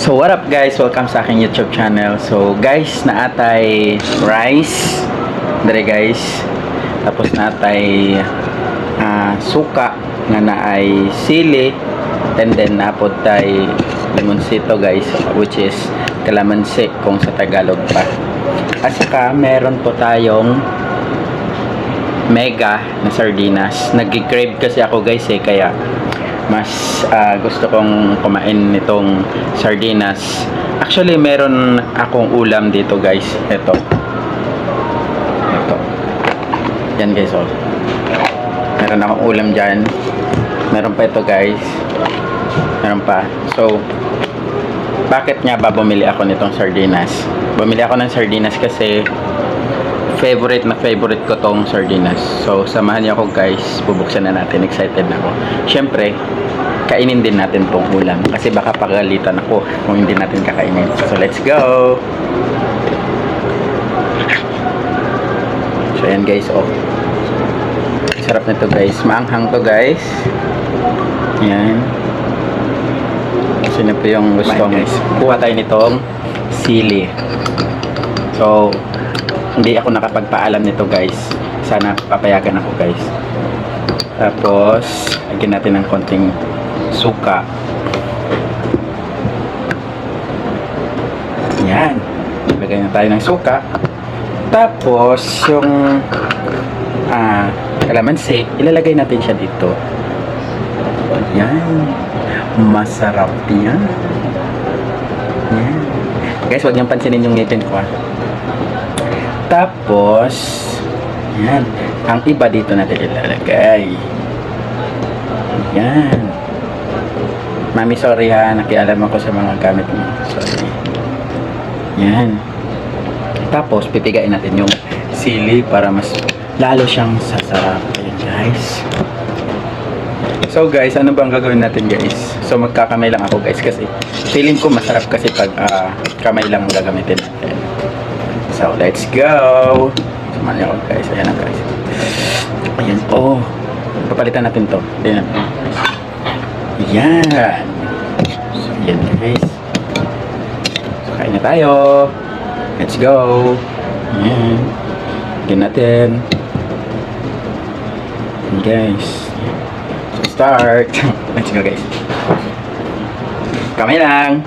So what up guys? Welcome sa aking YouTube channel. So guys, naatay rice. Dere guys. Tapos naatay ah, suka nga naay sili and then napod tay limonsito guys which is kalamansi kung sa Tagalog pa. At saka meron po tayong mega na sardinas. Nag-crave kasi ako guys eh kaya mas ah, gusto kong kumain nitong sardinas. Actually, meron akong ulam dito, guys. Ito. Ito. Yan, guys, oh. Meron akong ulam dyan. Meron pa ito, guys. Meron pa. So, bakit nga ba bumili ako nitong sardinas? Bumili ako ng sardinas kasi favorite na favorite ko tong sardinas. So, samahan niyo ako guys. Bubuksan na natin. Excited na ako. Siyempre, kainin din natin tong ulam. Kasi baka pagalitan ako kung hindi natin kakainin. So, let's go! So, ayan guys. Oh. Sarap nito guys. Maanghang to guys. Ayan. Sino po yung gusto guys? Kuha tayo nitong sili. So, hindi ako nakapagpaalam nito guys. Sana papayagan ako guys. Tapos lagyan natin ng konting suka. Yan. Lagyan na tayo ng suka. Tapos yung ah, kalamansi ilalagay natin siya dito. Yan. Masarap yan. Yan. Guys wag niyong pansinin yung ngipin ko ah tapos, yan. Ang iba dito natin ilalagay. Yan. Mami, sorry ha. Nakialam ako sa mga gamit mo. Sorry. Yan. Tapos, pipigain natin yung sili para mas lalo siyang sasarap. Ayan, guys. So guys, ano bang gagawin natin guys? So magkakamay lang ako guys kasi feeling ko masarap kasi pag ah, kamay lang gagamitin natin. So, let's go! Samahan niyo guys. Ayan na guys. Ayan. Oh. Papalitan natin to. Ayan. Ayan. So, ayan guys. So, kain na tayo. Let's go. Ayan. Ayan natin. Ayan guys. So, start. let's go guys. Kamay lang.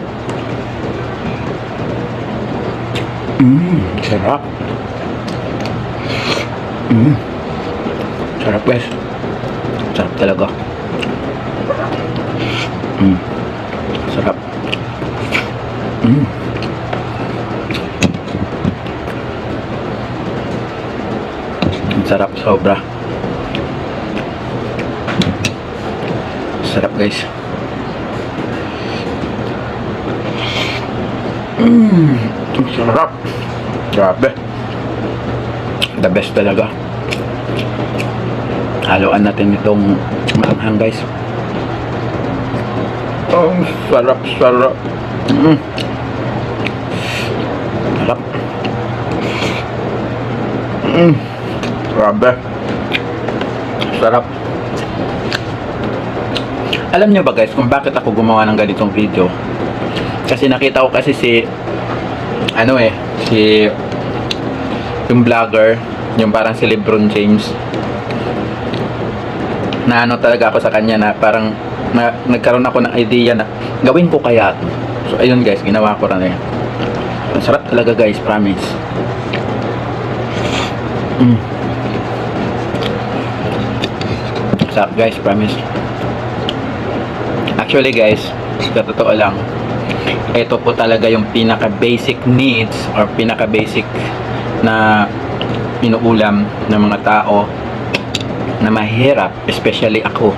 Mmm, sarap. Mmm. Sarap guys. Sarap talaga. Mmm. Sarap. Ang Sarap sobra. Sarap guys. Mmm. Sarap. Grabe. The best talaga. Haluan natin itong maanghang guys. Oh, sarap, sarap. Mm. Sarap. Mm. Grabe. Sarap. Alam nyo ba guys kung bakit ako gumawa ng ganitong video? Kasi nakita ko kasi si ano eh, si yung vlogger, yung parang si Lebron James na ano talaga ako sa kanya na parang na, nagkaroon ako ng idea na gawin ko kaya to. So ayun guys, ginawa ko rin eh. Ang sarap talaga guys, promise. Mm. Sarap guys, promise. Actually guys, sa totoo lang, ito po talaga yung pinaka basic needs or pinaka basic na inuulam ng mga tao na mahirap, especially ako.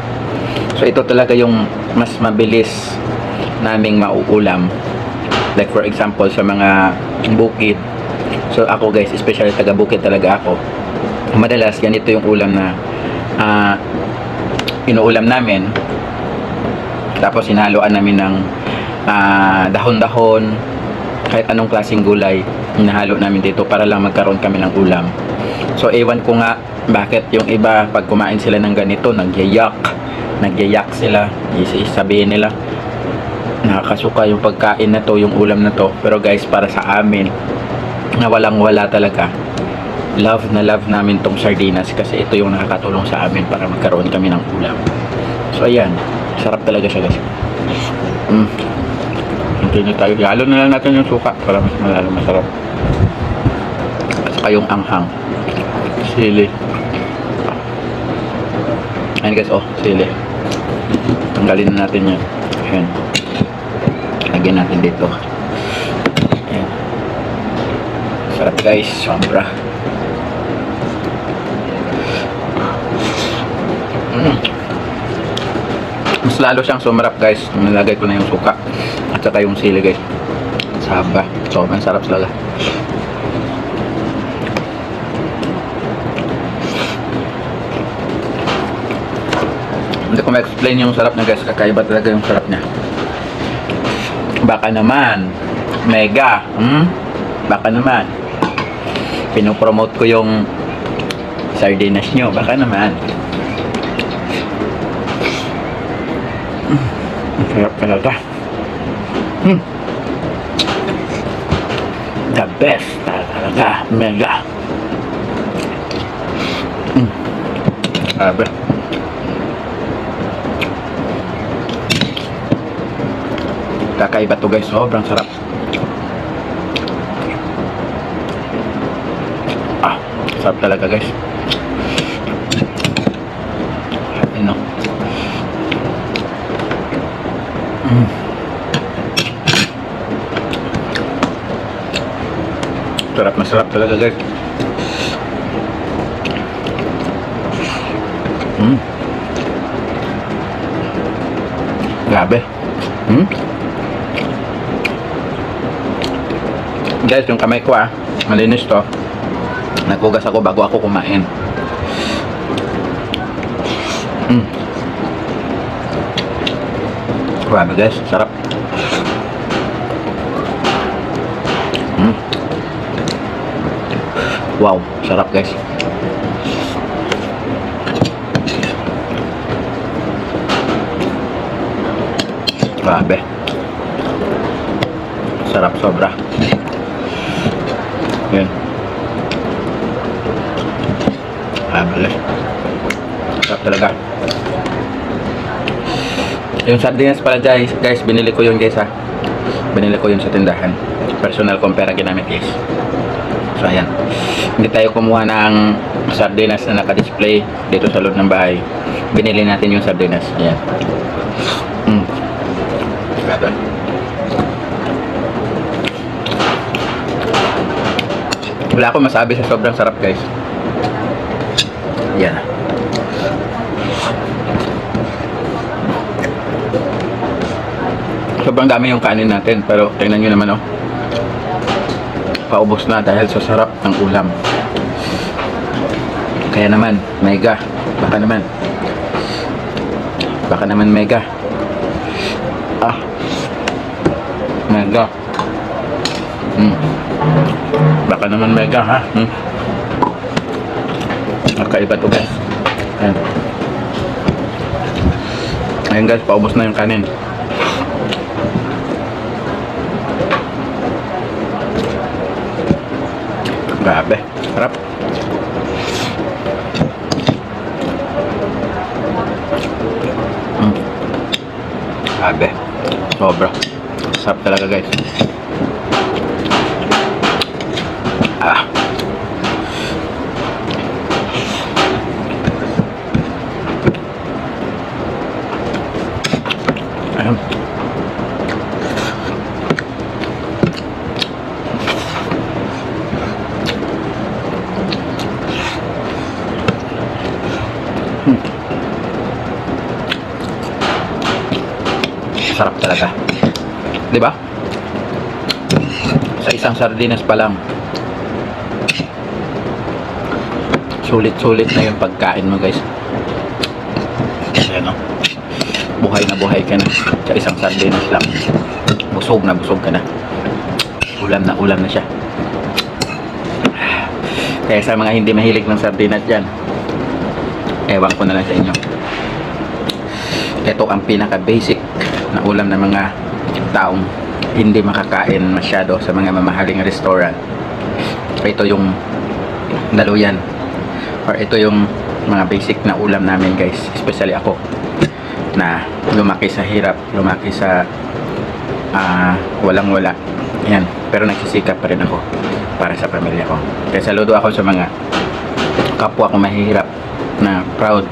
So ito talaga yung mas mabilis naming mauulam. Like for example sa mga bukid. So ako guys, especially taga bukid talaga ako. Madalas ganito yung ulam na ah, inuulam namin. Tapos hinaluan namin ng ah, dahon-dahon, kahit anong klaseng gulay, hinahalo namin dito para lang magkaroon kami ng ulam. So, ewan ko nga bakit yung iba, pag kumain sila ng ganito, nagyayak. Nagyayak sila. Sabihin nila, nakakasuka yung pagkain na to, yung ulam na to. Pero guys, para sa amin, na walang wala talaga, love na love namin tong sardinas kasi ito yung nakakatulong sa amin para magkaroon kami ng ulam. So ayan, sarap talaga siya guys. Mm. Continue tayo. Halo na lang natin yung suka para mas malalo masarap. At saka yung anghang. Sili. Ayan guys, oh, sili. Tanggalin na natin yan. Ayan. Lagyan natin dito. Ayan. Sarap guys, sobra. Mm. Mas lalo siyang sumarap guys. Nilagay ko na yung suka. At saka yung sili guys. Saba. Sobrang sarap talaga. Hindi ko ma-explain yung sarap niya guys. Kakaiba talaga yung sarap niya. Baka naman. Mega. Hmm? Baka naman. Pinopromote ko yung sardinas nyo. Baka naman. Ang sarap. Hmm. The best talaga. Mega. Hmm. Sabi. Kakaiba to guys. Sobrang sarap. Ah, sarap talaga guys. Ano? Mm. Sarap talaga guys. Mm. Grabe. Hmm? Guys, yung kamay ko ah, malinis to. Naghugas ako bago ako kumain. Mm. Grabe guys, sarap. Mm. Wow, sarap guys. Grabe. Sarap sobra. Yan. Grabe. Sarap talaga. Yung sardinas pala guys, guys, binili ko yun guys ha. Binili ko yun sa tindahan. Personal kong pera ginamit guys. So ayan. Hindi tayo kumuha ng sardinas na naka-display dito sa loob ng bahay. Binili natin yung sardinas. Ayan. Mm. Wala akong masabi sa sobrang sarap guys. Yan. Sobrang dami yung kanin natin pero tingnan nyo naman oh. Paubos na dahil sa sarap ng ulam. Kaya naman, mega. Baka naman. Baka naman mega. Ah. Mega. Hmm. Baka naman mega ha. Hmm. Nakaiba to guys. Ayan. Ayan guys, paubos na yung kanin. Grabe. Sarap. Mm. Grabe. Sobra. Sarap talaga guys. Ah. Ayan. Sarap talaga. 'Di ba? Sa isang sardinas pa lang. Sulit-sulit na yung pagkain mo, guys. Ayan, no? Buhay na buhay ka na sa isang sardinas lang. Busog na busog ka na. Ulam na ulam na siya. Kaya sa mga hindi mahilig ng sardinas dyan, ewan ko na lang sa inyo ito ang pinaka basic na ulam ng mga taong hindi makakain masyado sa mga mamahaling restaurant. Ito yung daluyan or ito yung mga basic na ulam namin guys, especially ako na lumaki sa hirap, lumaki sa ah, walang wala. Yan, pero nagsisikap pa rin ako para sa pamilya ko. Kaya saludo ako sa mga kapwa ko mahihirap na proud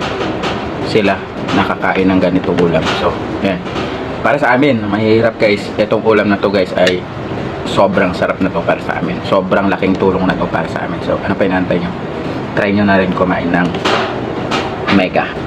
sila nakakain ng ganitong ulam. So, yan. Para sa amin, mahihirap guys, itong ulam na to guys ay sobrang sarap na to para sa amin. Sobrang laking tulong na to para sa amin. So, ano pa inaantay nyo? Try nyo na rin kumain ng mega.